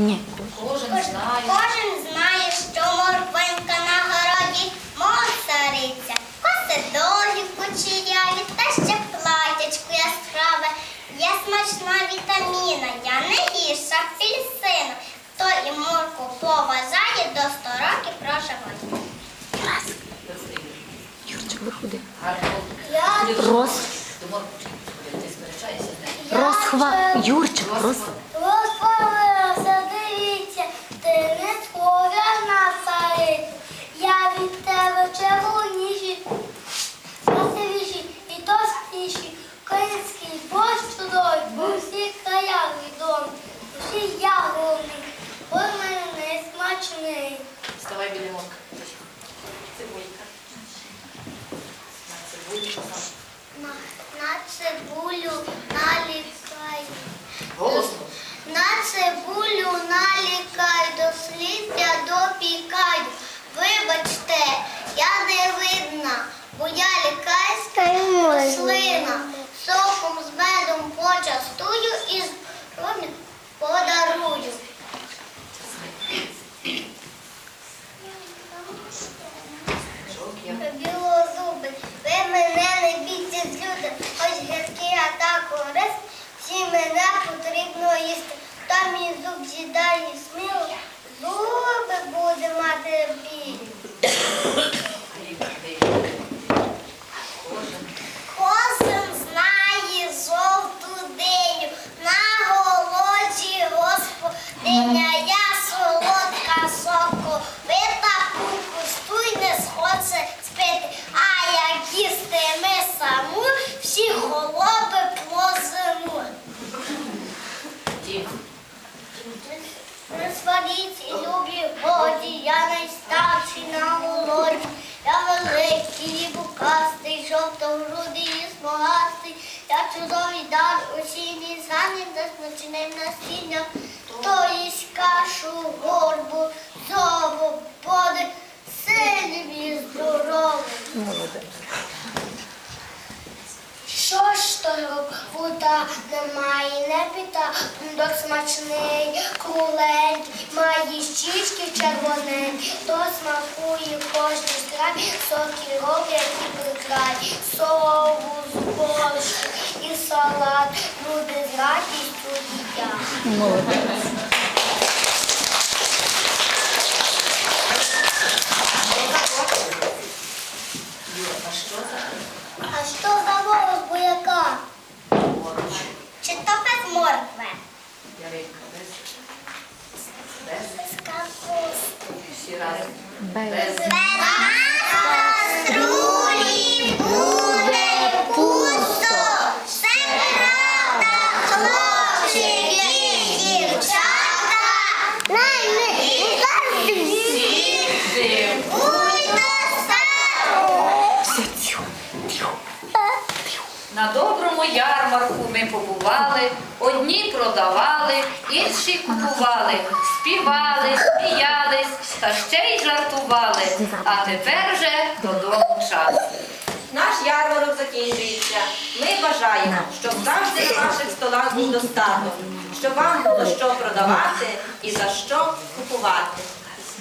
Ні. Кожен знає. Кожен знає, що морквинка на городі моцариця. Коси довгі, кучеряві та ще платячку яскраве. Є смачна вітаміна, я не гірша апельсина. Хто і морку поважає, до 100 років проживає. Юрчик, виходи. Я Роз, розхва... Юрчик, роз... смачний. Вставай біля морка. Цибулька. На цибульку. На, на цибулю налікай. Голосно. На цибулю налікай, до сліддя допікаю. Вибачте, я не видна, бо я лікарська рослина. Соком з медом почастую і здоров'я мене потрібно їсти. Там мій зуб з'їдальні сміло, зуби буде мати біль. Кожен знає жовту диню, на голоді господиня, Дім. Не сваріть і любі годі, я найстарший на володі. Я великий, букастий, жовто-грудий і смугастий. Я чудовий дар осінній сані, де смачним насінням. То їсть кашу, горбу, зову, поди, сильний і здоровий. Що ж то не біда, док смачний, кулень, має щічки червоний, то смакує кожен край, соки роблять і прикрай, соус, борщ і салат, люди з радістю їдять. Karinko, bez... Bez... Bez kapusty. Bez... Bez... ярмарку ми побували, одні продавали, інші купували, співали, сміялись та ще й жартували. А тепер вже додому час. Наш ярмарок закінчується. Ми бажаємо, щоб завжди на ваших столах був достаток, щоб вам було що продавати і за що купувати.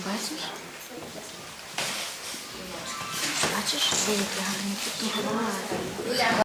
Бачиш? Бачиш, деякі гарні.